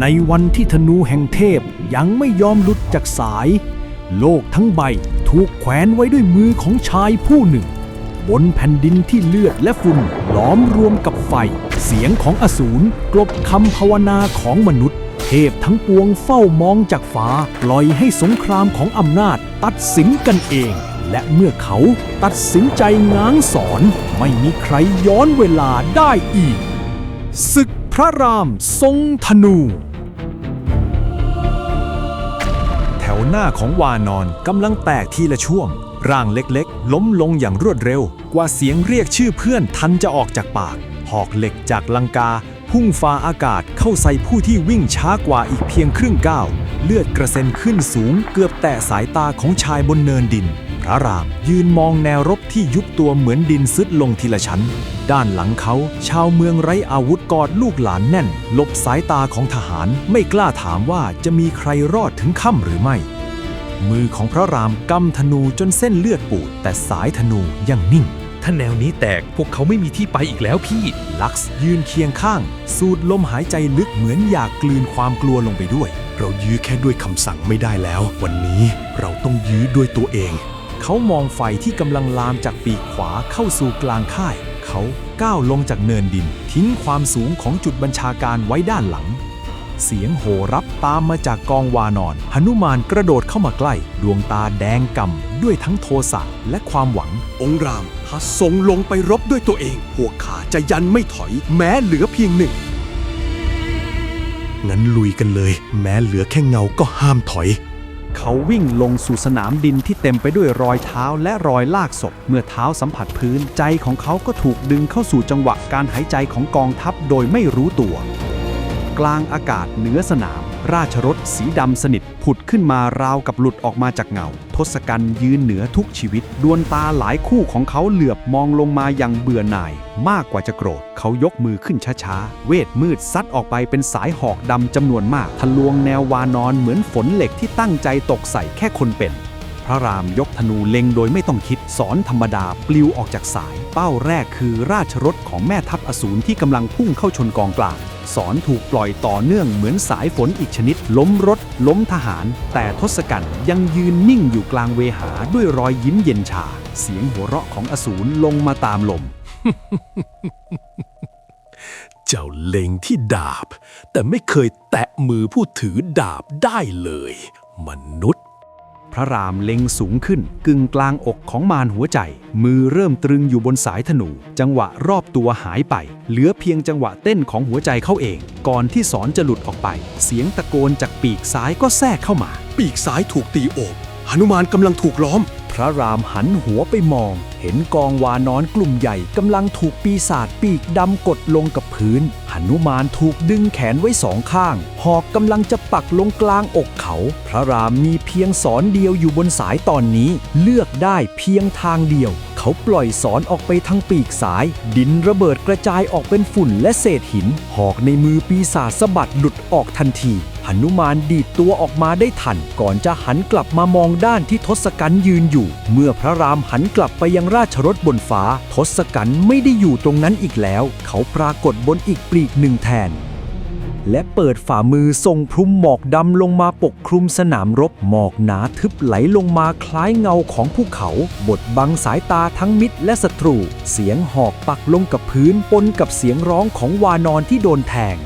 ในวันที่ธนูแห่งเทพยังไม่ยอมหลุดจากสาย โลกทั้งใบถูกแขวนไว้ด้วยมือของชายผู้หนึ่ง บนแผ่นดินที่เลือดและฝุ่นล้อมรวมกับไฟ เสียงของอสูรกลบคำภาวนาของมนุษย์ เทพทั้งปวงเฝ้ามองจากฟ้า ปล่อยให้สงครามของอำนาจตัดสินกันเอง และเมื่อเขาตัดสินใจง้างสอน ไม่มีใครย้อนเวลาได้อีกศึกพระรามทรงธนู หน้าของวานอนกำลังแตกทีละช่วง ร่างเล็กๆ ล้มลงอย่างรวดเร็ว กว่าเสียงเรียกชื่อเพื่อนทันจะออกจากปาก หอกเหล็กจากลังกา พุ่งฟ้าอากาศเข้าใส่ผู้ที่วิ่งช้ากว่าอีกเพียงครึ่งก้าว เลือดกระเซ็นขึ้นสูงเกือบแตะสายตาของชายบนเนินดิน พระรามยืนมองแนวรบที่ยุบตัวเหมือนดินซึดลงทีละชั้น ด้านหลังเขา ชาวเมืองไร้อาวุธกอดลูกหลานแน่นหลบสายตาของทหารไม่กล้าถามว่าจะมีใครรอดถึงค่ำหรือไม่ มือของพระรามกำธนูจนเส้นเลือดปูดแต่สายธนูยังนิ่ง ถ้าแนวนี้แตกพวกเขาไม่มีที่ไปอีกแล้วพี่ ลักซ์ยืนเคียงข้าง สูดลมหายใจลึกเหมือนอยากกลืนความกลัวลงไปด้วย เรายื้อแค่ด้วยคำสั่งไม่ได้แล้ว วันนี้เราต้องยื้อด้วยตัวเอง เขามองไฟที่กำลังลามจากปีกขวาเข้าสู่กลางค่าย เขาก้าวลงจากเนินดิน ทิ้งความสูงของจุดบัญชาการไว้ด้านหลัง เสียงโห่รับตามมาจากกองวานอน หนุมานกระโดดเข้ามาใกล้ ดวงตาแดงก่ำด้วยทั้งโทสะและความหวัง องค์รามถ้าทรงลงไปรบด้วยตัวเอง พวกข้าจะยันไม่ถอย แม้เหลือเพียงหนึ่ง งั้นลุยกันเลย แม้เหลือแค่เงาก็ห้ามถอยเขาวิ่งลงสู่สนามดินที่เต็มไปด้วยรอยเท้าและรอยลากศพ เมื่อเท้าสัมผัสพื้นใจของเขาก็ถูกดึงเข้าสู่จังหวะการหายใจของกองทัพโดยไม่รู้ตัว กลางอากาศเหนือสนาม ราชรถสีดำสนิท ผุดขึ้นมาราวกับหลุดออกมาจากเงา ทศกัณฐ์ยืนเหนือทุกชีวิต ดวงตาหลายคู่ของเขาเหลือบมองลงมาอย่างเบื่อหน่าย มากกว่าจะโกรธ เขายกมือขึ้นช้าๆ เวทมืดซัดออกไปเป็นสายหอกดำจำนวนมาก ทะลวงแนววานอนเหมือนฝนเหล็กที่ตั้งใจตกใส่แค่คนเป็น พระรามยกธนูเล็งโดยไม่ต้องคิดสอนธรรมดาปลิวออกจากสาย เป้าแรกคือราชรถของแม่ทัพอสูรที่กำลังพุ่งเข้าชนกองกลางสอนถูกปล่อยต่อเนื่องเหมือนสายฝนอีกชนิด ล้มรถ ล้มทหาร แต่ทศกัณฐ์ยังยืนนิ่งอยู่กลางเวหาด้วยรอยยิ้มเย็นชา เสียงหัวเราะของอสูรลงมาตามลม เจ้าเล็งที่ดาบ แต่ไม่เคยแตะมือผู้ถือดาบได้เลย มนุษย์ ระรามเล็งสูงขึ้น กึ่งกลางอกของมารหัวใจ มือเริ่มตรึงอยู่บนสายธนู จังหวะรอบตัวหายไป เหลือเพียงจังหวะเต้นของหัวใจเขาเอง ก่อนที่สอนจะหลุดออกไป เสียงตะโกนจากปีกซ้ายก็แทรกเข้ามา ปีกซ้ายถูกตีโอบ หนุมานกำลังถูกล้อม พระรามหันหัวไปมอง เห็นกองวานอนกลุ่มใหญ่กำลังถูกปีศาจปีกดำกดลงกับพื้นหนุมานถูกดึงแขนไว้สองข้าง หอกกำลังจะปักลงกลางอกเขา พระรามมีเพียงสอนเดียวอยู่บนสายตอนนี้ เลือกได้เพียงทางเดียว เขาปล่อยสอนออกไปทางปีกซ้าย ดินระเบิดกระจายออกเป็นฝุ่นและเศษหิน หอกในมือปีศาจสะบัดหลุดออกทันที หนุมานดีดตัวออกมาได้ทัน ก่อนจะหันกลับมามองด้านที่ทศกัณฐ์ยืนอยู่ เมื่อพระรามหันกลับไปยังราชรถบนฟ้า ทศกัณฐ์ไม่ได้อยู่ตรงนั้นอีกแล้ว เขาปรากฏบนอีกปลีกหนึ่งแทน และเปิดฝ่ามือส่งพรุมหมอกดำลงมาปกคลุมสนามรบหมอกหนาทึบไหลลงมาคล้ายเงาของภูเขา บดบังสายตาทั้งมิตรและศัตรู เสียงหอกปักลงกับพื้นปนกับเสียงร้องของวานอนที่โดนแทง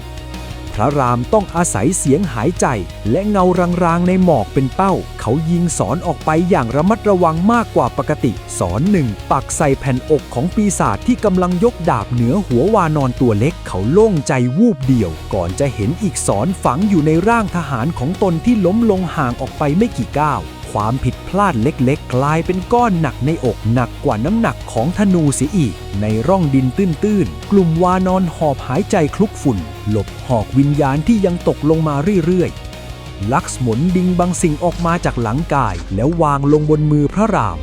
พระรามต้องอาศัยเสียงหายใจ และเงารางๆในหมอกเป็นเป้า เขายิงสอนออกไปอย่างระมัดระวังมากกว่าปกติ สอนหนึ่งปักใส่แผ่นอกของปีศาจที่กำลังยกดาบเหนือหัววานอนตัวเล็ก เขาโล่งใจวูบเดียว ก่อนจะเห็นอีกสอนฝังอยู่ในร่างทหารของตนที่ล้มลงห่างออกไปไม่กี่ก้าวความผิดพลาดเล็กๆ กลายเป็นก้อนหนักในอกหนักกว่าน้ำหนักของธนูเสียอีก ในร่องดินตื้นๆ กลุ่มวานอนหอบหายใจคลุกฝุ่น หลบหอกวิญญาณที่ยังตกลงมาเรื่อยๆ ลักษณ์หมุนดิงบางสิ่งออกมาจากหลังกายแล้ววางลงบนมือพระราม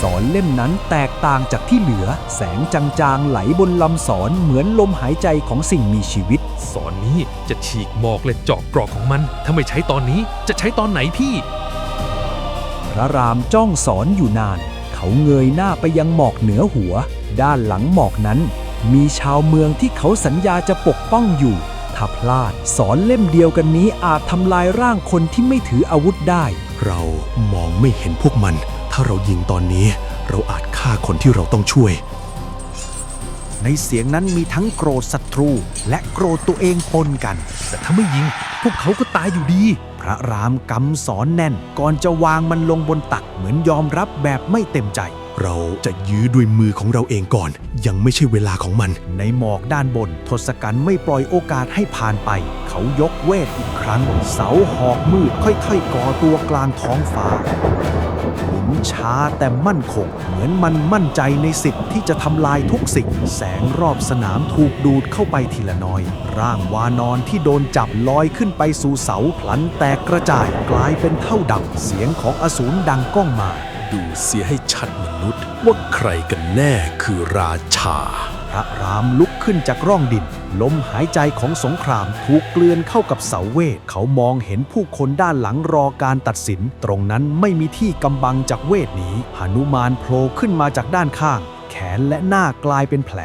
สอนเล่มนั้นแตกต่างจากที่เหลือ แสงจางๆไหลบนลำสอนเหมือนลมหายใจของสิ่งมีชีวิต สอนนี้จะฉีกหมอกและเจาะกรอกของมัน ถ้าไม่ใช้ตอนนี้จะใช้ตอนไหนพี่ พระรามจ้องสอนอยู่นาน เขาเงยหน้าไปยังหมอกเหนือหัว ด้านหลังหมอกนั้น มีชาวเมืองที่เขาสัญญาจะปกป้องอยู่ทถ้าพลาดสอนเล่มเดียวกันนี้อาจทำลายร่างคนที่ไม่ถืออาวุธได้ เรามองไม่เห็นพวกมัน ถ้าเรายิงตอนนี้ เราอาจฆ่าคนที่เราต้องช่วย ในเสียงนั้นมีทั้งโกรธศัตรู และโกรธตัวเองปนกัน แต่ถ้าไม่ยิง พวกเขาก็ตายอยู่ดี พระรามกำสอนแน่น ก่อนจะวางมันลงบนตักเหมือนยอมรับแบบไม่เต็มใจ เราจะยื้อด้วยมือของเราเองก่อน ยังไม่ใช่เวลาของมัน ในหมอกด้านบน ทศกัณฐ์ไม่ปล่อยโอกาสให้ผ่านไป เขายกเวทอีกครั้ง เสาหอกมืดค่อยๆ ก่อตัวกลางท้องฟ้าหมุนช้าแต่มั่นคง เหมือนมันมั่นใจในสิทธิ์ที่จะทำลายทุกสิ่ง แสงรอบสนามถูกดูดเข้าไปทีละน้อย ร่างวานอนที่โดนจับลอยขึ้นไปสู่เสาพลันแตกกระจายกลายเป็นเท่าดับเสียงของอสูรดังก้องมา ดูเสียให้ชัดมนุษย์ ว่าใครกันแน่คือราชา พระรามลุกขึ้นจากร่องดิน ลมหายใจของสงครามถูกเกลือนเข้ากับเสาเวท เขามองเห็นผู้คนด้านหลังรอการตัดสิน ตรงนั้นไม่มีที่กำบังจากเวทนี้หนุมานโผล่ขึ้นมาจากด้านข้าง แขนและหน้ากลายเป็นแผล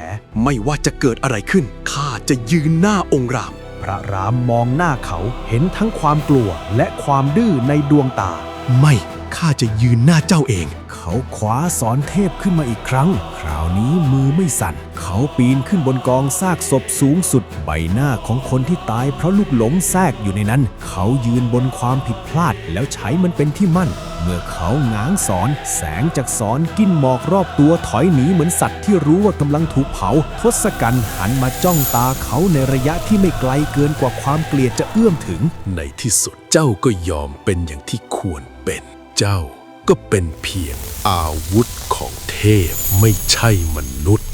ไม่ว่าจะเกิดอะไรขึ้นข้าจะยืนหน้าองค์ราม พระรามมองหน้าเขาเห็นทั้งความกลัวและความดื้อในดวงตา ไม่ ข้าจะยืนหน้าเจ้าเอง เขาคว้าสอนเทพขึ้นมาอีกครั้ง คราวนี้มือไม่สั่น เขาปีนขึ้นบนกองซากศพสูงสุด ใบหน้าของคนที่ตายเพราะลูกหลงแทรกอยู่ในนั้น เขายืนบนความผิดพลาดแล้วใช้มันเป็นที่มั่น เมื่อเขาง้างสอน แสงจากสอนกินหมอกรอบตัวถอยหนีเหมือนสัตว์ที่รู้ว่ากำลังถูกเผา ทศกัณฐ์หันมาจ้องตาเขาในระยะที่ไม่ไกลเกินกว่าความเกลียดจะเอื้อมถึง ในที่สุดเจ้าก็ยอมเป็นอย่างที่ควรเป็น เจ้าก็เป็นเพียงอาวุธของเทพไม่ใช่มนุษย์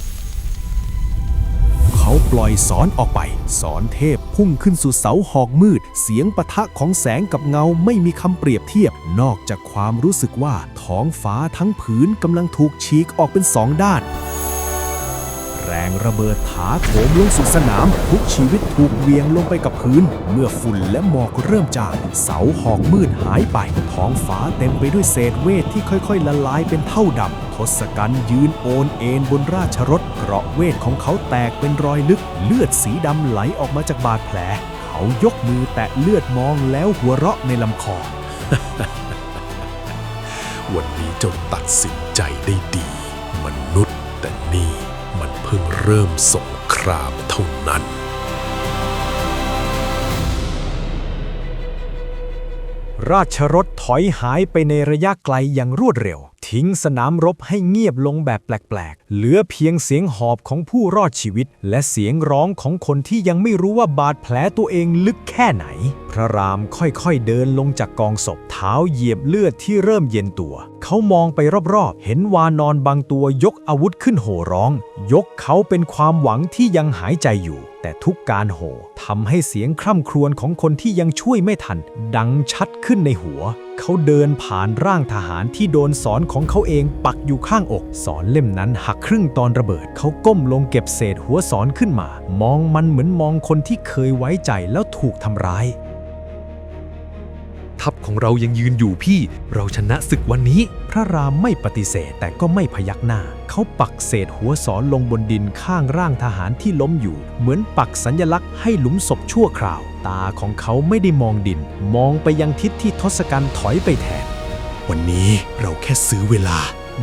เขาปล่อยสอนออกไป สอนเทพพุ่งขึ้นสู่เสาหอกมืด เสียงปะทะของแสงกับเงาไม่มีคำเปรียบเทียบ นอกจากความรู้สึกว่าท้องฟ้าทั้งผืนกำลังถูกฉีกออกเป็นสองด้าน แรงระเบิดถาโถมลงสู่สนาม ทุกชีวิตถูกเวียงลงไปกับพื้น เมื่อฝุ่นและหมอกเริ่มจางเสาหอกมืดหายไป ท้องฟ้าเต็มไปด้วยเศษเวทที่ค่อยๆ ละลายเป็นเท่าดำทศกัณฐ์ยืนโอนเอ็นบนราชรถเกราะเวทของเขาแตกเป็นรอยลึก เลือดสีดำไหลออกมาจากบาดแผล เขายกมือแตะเลือดมองแล้วหัวเราะในลำคอวันนี้เจ้าตัดสินใจได้ดี มนุษย์แต่นี่ พิ่งเริ่มสงครามเท่านั้นราชรถถอยหายไปในระยะไกลอย่างรวดเร็ว ทิ้งสนามรบให้เงียบลงแบบแปลกๆ เหลือเพียงเสียงหอบของผู้รอดชีวิต และเสียงร้องของคนที่ยังไม่รู้ว่าบาดแผลตัวเองลึกแค่ไหน พระรามค่อยๆเดินลงจากกองศพ เท้าเหยียบเลือดที่เริ่มเย็นตัว เขามองไปรอบๆ เห็นวานอนบางตัวยกอาวุธขึ้นโห่ร้อง ยกเขาเป็นความหวังที่ยังหายใจอยู่ แต่ทุกการโห่ทำให้เสียงคร่ำครวญของคนที่ยังช่วยไม่ทัน ดังชัดขึ้นในหัว เขาเดินผ่านร่างทหารที่โดนสอนของเขาเองปักอยู่ข้างอก สอนเล่มนั้นหักครึ่งตอนระเบิด เขาก้มลงเก็บเศษหัวสอนขึ้นมา มองมันเหมือนมองคนที่เคยไว้ใจแล้วถูกทำร้าย ทัพของเรายังยืนอยู่พี่ เราชนะศึกวันนี้ พระรามไม่ปฏิเสธแต่ก็ไม่พยักหน้า เขาปักเศษหัวสอนลงบนดินข้างร่างทหารที่ล้มอยู่ เหมือนปักสัญลักษณ์ให้หลุมศพชั่วคราว ตาของเขาไม่ได้มองดิน มองไปยังทิศที่ทศกัณฐ์ถอยไปแทน วันนี้เราแค่ซื้อเวลา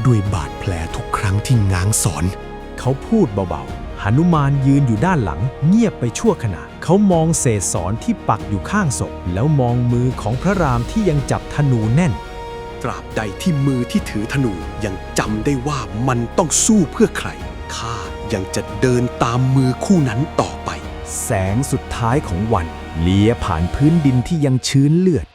ด้วยบาดแผลทุกครั้งที่ง้างสอน เขาพูดเบาๆ หนุมานยืนอยู่ด้านหลัง เงียบไปชั่วขณะ เขามองเศษสอนที่ปักอยู่ข้างศพ แล้วมองมือของพระรามที่ยังจับธนูแน่น ตราบใดที่มือที่ถือธนูยังจำได้ว่ามันต้องสู้เพื่อใครข้ายังจะเดินตามมือคู่นั้นต่อไป แสงสุดท้ายของวันเลียผ่านพื้นดินที่ยังชื้นเลือด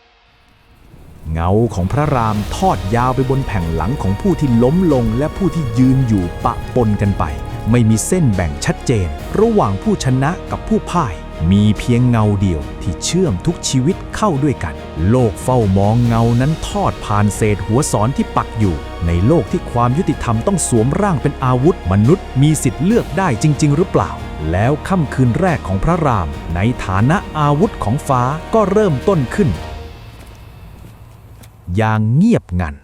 เงาของพระรามทอดยาวไปบนแผ่นหลังของผู้ที่ล้มลงและผู้ที่ยืนอยู่ปะปนกันไป ไม่มีเส้นแบ่งชัดเจน ระหว่างผู้ชนะกับผู้พ่าย มีเพียงเงาเดียวที่เชื่อมทุกชีวิตเข้าด้วยกัน โลกเฝ้ามองเงานั้นทอดผ่านเศษหัวสอนที่ปักอยู่ ในโลกที่ความยุติธรรมต้องสวมร่างเป็นอาวุธ มนุษย์มีสิทธิ์เลือกได้จริง ๆ หรือเปล่า แล้วค่ำคืนแรกของพระราม ในฐานะอาวุธของฟ้าก็เริ่มต้นขึ้น อย่างเงียบงัน